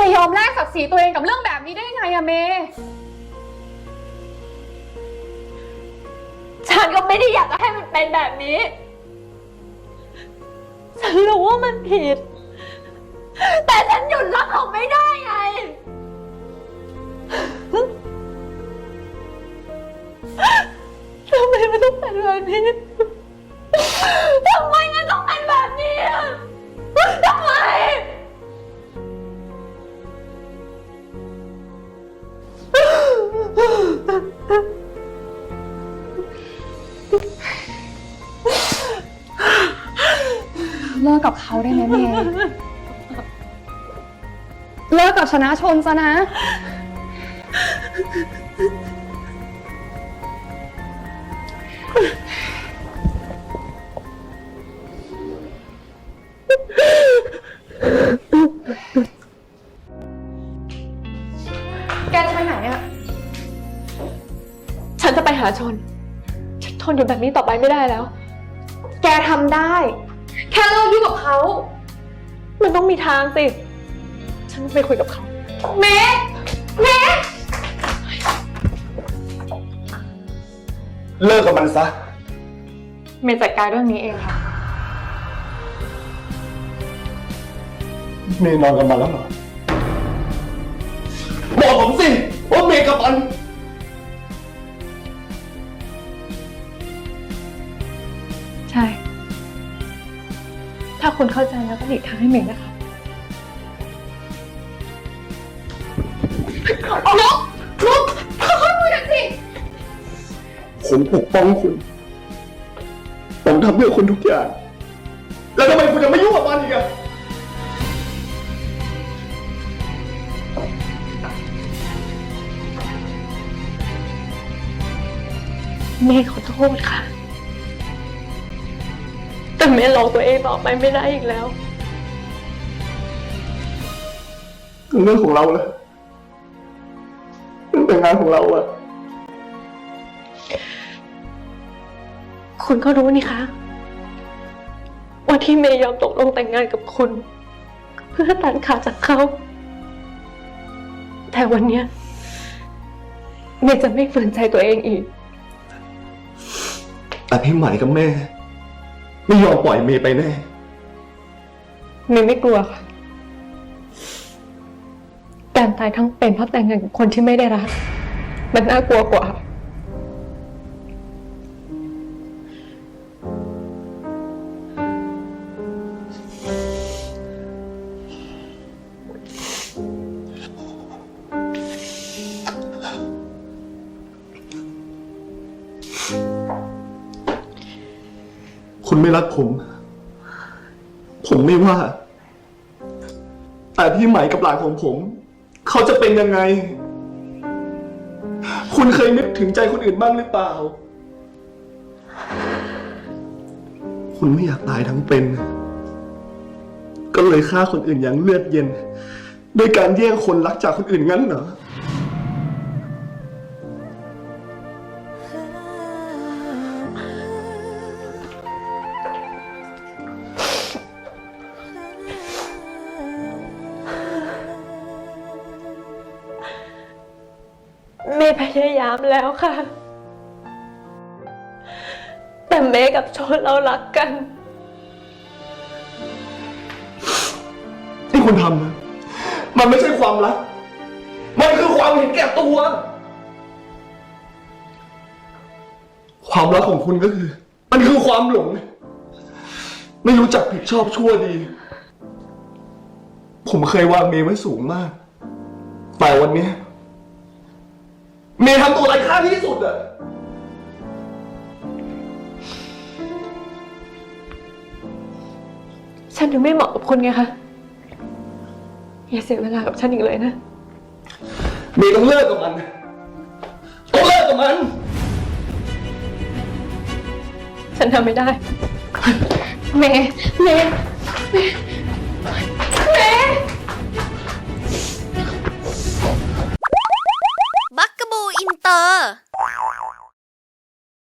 กยอมแลกศักดิ์ศรีตัวเองกับเรื่องแบบนี้ได้ไงอะเมย์ฉันก็ไม่ได้อยากจะให้มันเป็นแบบนี้ ฉันรู้ว่ามันผิด แต่ฉันหยุดรักเขาไม่ได้ไง ทำไมมันต้องเป็นแบบนี้ เลิกกับเขาได้ไหมเมย์เลิกกับชนะชนซะนะ แกจะไปไหนอะฉันจะไปหาชน ฉันทนอยู่แบบนี้ต่อไปไม่ได้แล้ว แกทำได้ แค่เลิกยุ่งกับเขา มันต้องมีทางสิ ฉันจะไปคุยกับเขา เมย์เมย์เลิกกับมันซะ เมย์จัดการเรื่องนี้เองค่ะ เมย์นอนกับมันแล้วเหรอ ถ้าคุณเข้าใจแล้วก็หลีกทางให้เมย์นะคะ ลุกลุกค่อยๆคุยกันสิ ผมปกป้องคุณ ผมทำเพื่อคุณทุกอย่าง แล้วทำไมคุณจะไม่ยุ่งกับมันอีกอะเมย์ขอโทษค่ะ แต่เมย์หลอกตัวเองต่อไปไม่ได้อีกแล้ว เรื่องของเราเลยเรื่องแต่งงานของเราอะคุณก็รู้นี่คะ ว่าที่เมย์ยอมตกลงแต่งงานกับคุณ เพื่อตัดขาดจากเขา แต่วันเนี้ยเมย์จะไม่ฝืนใจตัวเองอีก แต่พี่ใหม่กับแม่ ไม่ยอมปล่อยเมย์ไปแน่ เมย์ไม่กลัวค่ะ การตายทั้งเป็นเพราะแต่งงานกับคนที่ไม่ได้รัก มันน่ากลัวกว่า คุณไม่รักผม ผมไม่ว่า แต่พี่ใหม่กับหลานของผม เขาจะเป็นยังไง คุณเคยนึกถึงใจคนอื่นบ้างหรือเปล่า คุณไม่อยากตายทั้งเป็น ก็เลยฆ่าคนอื่นอย่างเลือดเย็น โดยการแย่งคนรักจากคนอื่นงั้นเหรอ เมย์พยายามแล้วค่ะ แต่เมย์กับโชนเรารักกัน ที่คุณทำนะมันไม่ใช่ความรัก มันคือความเห็นแก่ตัว ความรักของคุณก็คือ มันคือความหลง ไม่รู้จักผิดชอบชั่วดี ผมเคยวางเมย์ไว้สูงมาก แต่วันนี้ เมย์ทำตัวไร้ค่าที่สุดอะฉันถึงไม่เหมาะกับคุณไงคะ อย่าเสียเวลากับฉันอีกเลยนะ เมย์ต้องเลิกกับมันต้องเลิกกับมัน ฉันทำไม่ได้ เมย์ เมย์ เมย์